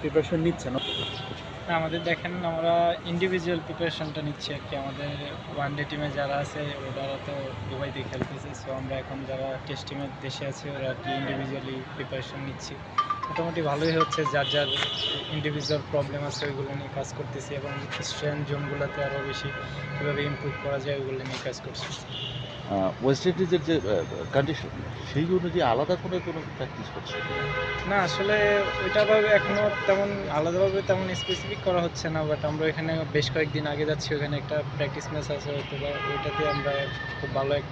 Preparation নিচ্ছেন? আমাদের দেখেন, আমরা ইন্ডিভিজুয়াল প্রিপারেশনটা নিচ্ছি আর কি। আমাদের ওয়ান ডে টিমে যারা আছে ওরা তো দুবাইতে খেলতেছে। সো আমরা এখন যারা টেস্ট টিমের দেশে আছে, ওরা আর কি ইন্ডিভিজুয়ালি প্রিপারেশন নিচ্ছি। মোটামুটি ভালোই হচ্ছে যার যার ইন্ডিভিজুয়াল প্রবলেম আছে ওইগুলো নিয়ে কাজ করতেছি এবং স্ট্রেন জোনগুলোতে আরও বেশি কীভাবে ইমপ্রুভ করা যায় ওইগুলো নিয়ে কাজ করছি ওয়েস্ট ইন্ডিজের যে কন্ডিশন সেই অনুযায়ী আলাদা করে কোনো প্র্যাকটিস করছে না আসলে ওইটাভাবে এখনও তেমন আলাদাভাবে তেমন স্পেসিফিক করা হচ্ছে না বাট আমরা এখানে বেশ কয়েকদিন আগে যাচ্ছি ওখানে একটা প্র্যাকটিস ম্যাচ আছে হয়তো বা ওইটাতে আমরা খুব ভালো এক